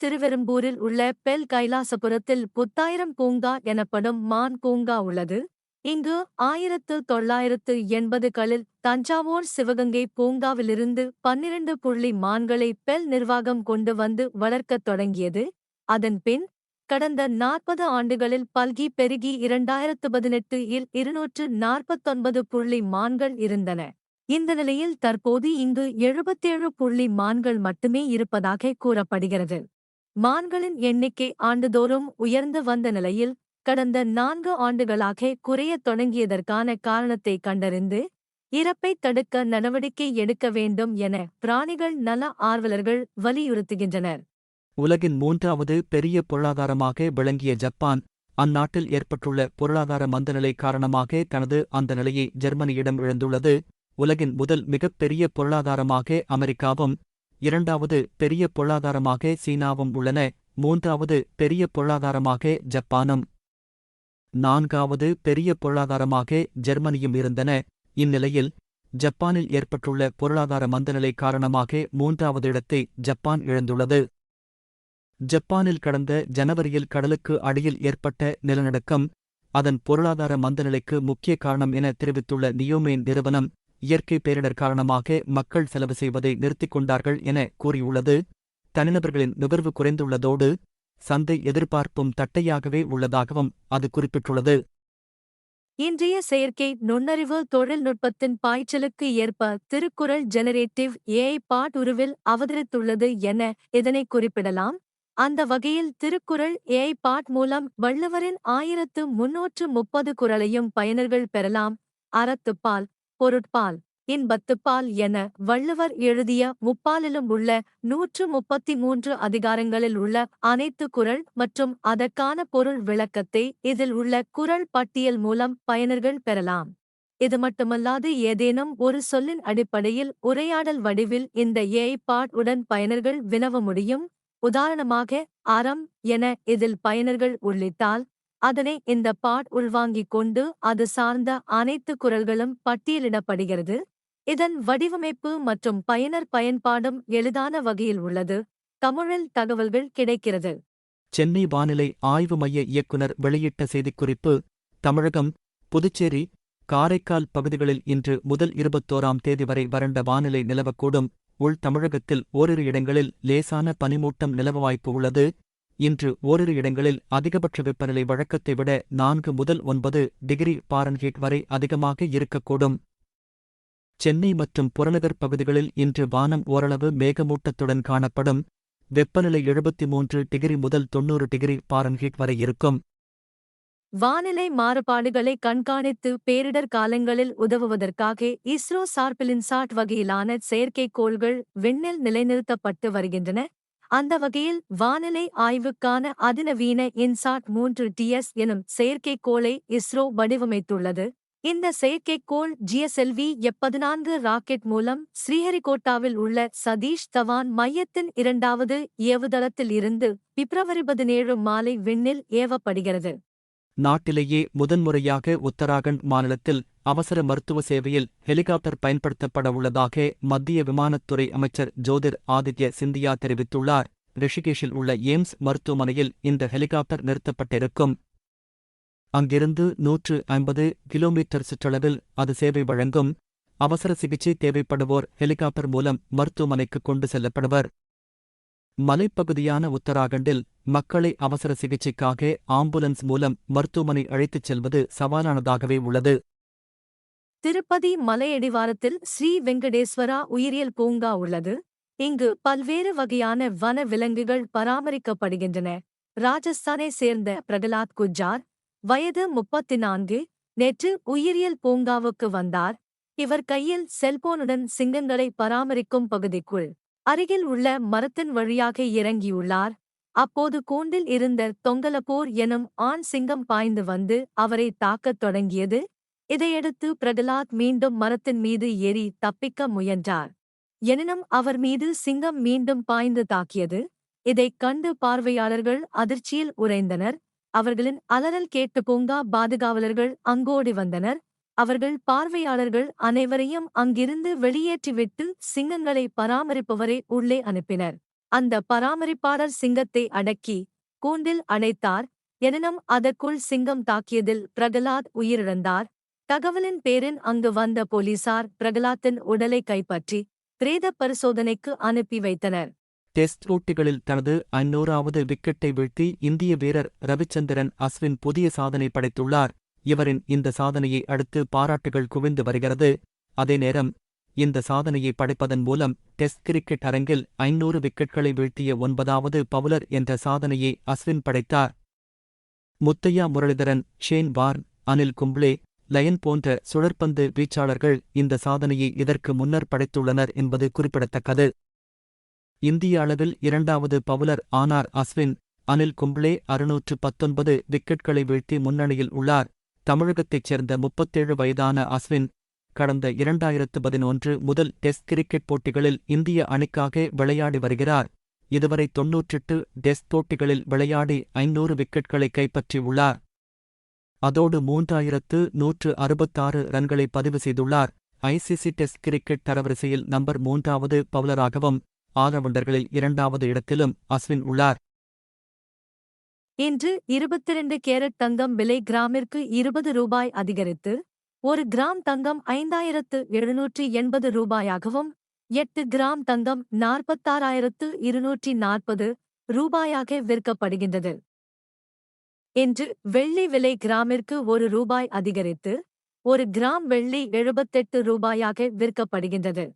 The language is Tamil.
திருவெரும்பூரில் உள்ள பெல் கைலாசபுரத்தில் புத்தாயிரம் பூங்கா எனப்படும் மான் பூங்கா உள்ளது. இங்கு ஆயிரத்து தொள்ளாயிரத்து எண்பதுகளில் தஞ்சாவூர் சிவகங்கை பூங்காவிலிருந்து பன்னிரண்டு புள்ளி மான்களை பெல் நிர்வாகம் கொண்டு வந்து வளர்க்கத் தொடங்கியது. அதன் பின் கடந்த நாற்பது ஆண்டுகளில் பல்கி பெருகி இரண்டாயிரத்து பதினெட்டு இல் இருநூற்று நாற்பத்தொன்பது புள்ளி மான்கள் இருந்தன. இந்த நிலையில் தற்போது இங்கு எழுபத்தேழு புள்ளி மான்கள் மட்டுமே இருப்பதாக கூறப்படுகிறது. மான்களின் எண்ணிக்கை ஆண்டுதோறும் உயர்ந்து வந்த நிலையில் கடந்த நான்கு ஆண்டுகளாக குறையத் தொடங்கியதற்கான காரணத்தை கண்டறிந்து இறப்பைத் தடுக்க நடவடிக்கை எடுக்க வேண்டும் என பிராணிகள் நல ஆர்வலர்கள் வலியுறுத்துகின்றனர். உலகின் மூன்றாவது பெரிய பொருளாதாரமாக விளங்கிய ஜப்பான் அந்நாட்டில் ஏற்பட்டுள்ள பொருளாதார மந்தநிலை காரணமாக தனது அந்த நிலையை ஜெர்மனியிடம் இழந்துள்ளது. உலகின் முதல் மிகப்பெரிய பொருளாதாரமாக அமெரிக்காவும் இரண்டாவது பெரிய பொருளாதாரமாக சீனாவும் உள்ளன. மூன்றாவது பெரிய பொருளாதாரமாக ஜப்பானும். நான்காவது பெரிய பொருளாதாரமாக ஜெர்மனியும் இருந்தன. இந்நிலையில் ஜப்பானில் ஏற்பட்டுள்ள பொருளாதார மந்தநிலை காரணமாக மூன்றாவது இடத்தை ஜப்பான் இழந்துள்ளது. ஜப்பானில் கடந்த ஜனவரியில் கடலுக்கு அடியில் ஏற்பட்ட நிலநடுக்கம் அதன் பொருளாதார மந்தநிலைக்கு முக்கிய காரணம் என தெரிவித்துள்ள நியோமேன் நிறுவனம் இயற்கை பேரிடர் காரணமாக மக்கள் செலவு செய்வதை நிறுத்திக் கொண்டார்கள் என கூறியுள்ளது. தனிநபர்களின் நுகர்வு குறைந்துள்ளதோடு சந்தை எதிர்பார்ப்பும் தட்டையாகவே உள்ளதாகவும் அது குறிப்பிட்டுள்ளது. இன்றைய செயற்கை நுண்ணறிவு தொழில்நுட்பத்தின் பாய்ச்சலுக்கு ஏற்ப திருக்குறள் ஜெனரேட்டிவ் ஏஐ பாட் உருவில் அவதரித்துள்ளது என இதனை குறிப்பிடலாம். அந்த வகையில் திருக்குறள் ஏஐ பாட் மூலம் வள்ளுவரின் ஆயிரத்து முன்னூற்று முப்பது குரலையும் பயனர்கள் பெறலாம். அறத்துப்பால் பொருட்பால். இன்பத்துப்பால் என வள்ளுவர் எழுதிய முப்பாலிலும் உள்ள நூற்று முப்பத்தி மூன்று அதிகாரங்களில் உள்ள அனைத்து குரல் மற்றும் அதற்கான பொருள் விளக்கத்தை இதில் உள்ள குறள் பட்டியல் மூலம் பயனர்கள் பெறலாம். இது மட்டுமல்லாது ஏதேனும் ஒரு சொல்லின் அடிப்படையில் உரையாடல் வடிவில் இந்த ஏஐ பாட் உடன் பயனர்கள் வினவ முடியும். உதாரணமாக அறம் என இதில் பயனர்கள் உள்ளிட்டால் அதனை இந்த பாட் உள்வாங்கிக் கொண்டு அது சார்ந்த அனைத்து குரல்களும் பட்டியலிடப்படுகிறது. இதன் வடிவமைப்பு மற்றும் பயனர் பயன்பாடும் எளிதான வகையில் உள்ளது. தமிழில் தகவல்கள் கிடைக்கிறது. சென்னை வானிலை ஆய்வு மைய இயக்குனர் வெளியிட்ட செய்திக்குறிப்பு தமிழகம் புதுச்சேரி காரைக்கால் பகுதிகளில் இன்று முதல் இருபத்தோராம் தேதி வரை வறண்ட வானிலை நிலவக்கூடும். உள் தமிழகத்தில் ஓரிரு இடங்களில் லேசான பனிமூட்டம் நிலவ வாய்ப்பு உள்ளது. இன்று ஓரிரு இடங்களில் அதிகபட்ச வெப்பநிலை வழக்கத்தை விட நான்கு முதல் ஒன்பது டிகிரி பாரன்ஹீட் வரை அதிகமாக இருக்கக்கூடும். சென்னை மற்றும் புறநகர் பகுதிகளில் இன்று வானம் ஓரளவு மேகமூட்டத்துடன் காணப்படும். வெப்பநிலை எழுபத்தி மூன்று டிகிரி முதல் தொன்னூறு டிகிரி பாரன்ஹீட் வரை இருக்கும். வானிலை மாறுபாடுகளை கண்காணித்து பேரிடர் காலங்களில் உதவுவதற்காக இஸ்ரோ சார்பிலின்சாட் வகையிலான செயற்கைக்கோள்கள் விண்ணில் நிலைநிறுத்தப்பட்டு வருகின்றன. அந்த வகையில் வானிலை ஆய்வுக்கான அதிநவீன இன்சாட் மூன்று டிஎஸ் எனும் செயற்கைக்கோளை இஸ்ரோ வடிவமைத்துள்ளது. இந்த செயற்கைக்கோள் ஜிஎஸ்எல்வி எப்பதினான்கு ராக்கெட் மூலம் ஸ்ரீஹரிகோட்டாவில் உள்ள சதீஷ் தவான் மையத்தின் இரண்டாவது ஏவுதளத்தில் இருந்து பிப்ரவரி பதினேழு மாலை விண்ணில் ஏவப்படுகிறது. நாட்டிலேயே முதன்முறையாக உத்தராகண்ட் மாநிலத்தில் அவசர மருத்துவ சேவையில் ஹெலிகாப்டர் பயன்படுத்தப்பட உள்ளதாக மத்திய விமானத்துறை அமைச்சர் ஜோதிர் ஆதித்ய சிந்தியா தெரிவித்துள்ளார். ரிஷிகேஷில் உள்ள எய்ம்ஸ் மருத்துவமனையில் இந்த ஹெலிகாப்டர் நிறுத்தப்பட்டிருக்கும். அங்கிருந்து நூற்று ஐம்பது கிலோமீட்டர் சுற்றளவில் அது சேவை வழங்கும். அவசர சிகிச்சை தேவைப்படுவோர் ஹெலிகாப்டர் மூலம் மருத்துவமனைக்கு கொண்டு செல்லப்படுவர். மலைப்பகுதியான உத்தராகண்டில் மக்களை அவசர சிகிச்சைக்காக ஆம்புலன்ஸ் மூலம் மருத்துவமனை அழைத்துச் செல்வது சவாலானதாகவே உள்ளது. திருப்பதி மலையடிவாரத்தில் ஸ்ரீ வெங்கடேஸ்வரா உயிரியல் பூங்கா உள்ளது. இங்கு பல்வேறு வகையான வன விலங்குகள் பராமரிக்கப்படுகின்றன. ராஜஸ்தானை சேர்ந்த பிரகலாத் குஜார் வயது முப்பத்தி நான்கு நேற்று உயிரியல் பூங்காவுக்கு வந்தார். இவர் கையில் செல்போனுடன் சிங்கங்களை பராமரிக்கும் பகுதிக்குள் அருகில் உள்ள மரத்தின் வழியாக இறங்கியுள்ளார். அப்போது கூண்டில் இருந்த தொங்கலப்போர் எனும் ஆண் சிங்கம் பாய்ந்து வந்து அவரை தாக்கத் தொடங்கியது. இதையடுத்து பிரகலாத் மீண்டும் மரத்தின் மீது ஏறி தப்பிக்க முயன்றார். எனினும் அவர் மீது சிங்கம் மீண்டும் பாய்ந்து தாக்கியது. இதைக் கண்டு பார்வையாளர்கள் அதிர்ச்சியில் உறைந்தனர். அவர்களின் அலறல் கேட்டு பூங்கா பாதுகாவலர்கள் அங்கோடி வந்தனர். அவர்கள் பார்வையாளர்கள் அனைவரையும் அங்கிருந்து வெளியேற்றிவிட்டு சிங்கங்களை பராமரிப்பவரை உள்ளே அனுப்பினர். அந்த பராமரிப்பாளர் சிங்கத்தை அடக்கி கூண்டில் அணைத்தார். எனினும் அதற்குள் சிங்கம் தாக்கியதில் பிரகலாத் உயிரிழந்தார். தகவலின் பேரின் அங்கு வந்த போலீசார் பிரகலாத்தின் உடலை கைப்பற்றி பிரேத பரிசோதனைக்கு அனுப்பி வைத்தனர். டெஸ்ட் போட்டிகளில் தனது ஐநூறாவது விக்கெட்டை வீழ்த்தி இந்திய வீரர் ரவிச்சந்திரன் அஸ்வின் புதிய சாதனை படைத்துள்ளார். இவரின் இந்த சாதனையை அடுத்து பாராட்டுகள் குவிந்து வருகிறது? அதே நேரம் இந்த சாதனையை படைப்பதன் மூலம் டெஸ்ட் கிரிக்கெட் அரங்கில் ஐநூறு விக்கெட்களை வீழ்த்திய ஒன்பதாவது பவுலர் என்ற சாதனையை அஸ்வின் படைத்தார். Muttiah Muralitharan Shane Warne Anil Kumble Lyon போன்ற சுழற்பந்து வீச்சாளர்கள் இந்த சாதனையை இதற்கு முன்னர் படைத்துள்ளனர் என்பது குறிப்பிடத்தக்கது. இந்திய அளவில் இரண்டாவது பவுலர் ஆனார் அஸ்வின். அனில் கும்ப்ளே அறுநூற்று பத்தொன்பது விக்கெட்களை வீழ்த்தி முன்னணியில் உள்ளார். தமிழகத்தைச் சேர்ந்த முப்பத்தேழு வயதான அஸ்வின் கடந்த இரண்டாயிரத்து பதினொன்று முதல் டெஸ்ட் கிரிக்கெட் போட்டிகளில் இந்திய அணிக்காக விளையாடி வருகிறார். இதுவரை தொன்னூற்றெட்டு டெஸ்ட் போட்டிகளில் விளையாடி ஐநூறு விக்கெட்களை கைப்பற்றியுள்ளார். அதோடு மூன்றாயிரத்து நூற்று அறுபத்தாறு ரன்களை பதிவு செய்துள்ளார். ஐசிசி டெஸ்ட் கிரிக்கெட் தரவரிசையில் நம்பர் மூன்றாவது பவுலராகவும் ஆல்ரவுண்டர்களில் இரண்டாவது இடத்திலும் அஸ்வின் உள்ளார். இன்று இருபத்திரண்டு கேரட் தங்கம் விலை கிராமிற்கு இருபது ரூபாய் அதிகரித்து ஒரு கிராம் தங்கம் ஐந்தாயிரத்து எழுநூற்றி எண்பது ரூபாயாகவும் எட்டு கிராம் தங்கம் நாற்பத்தாறாயிரத்து இருநூற்றி நாற்பது ரூபாயாக விற்கப்படுகின்றது. இன்று வெள்ளி விலை கிராமிற்கு ஒரு ரூபாய் அதிகரித்து ஒரு கிராம் வெள்ளி எழுபத்தெட்டு ரூபாயாக விற்கப்படுகின்றது.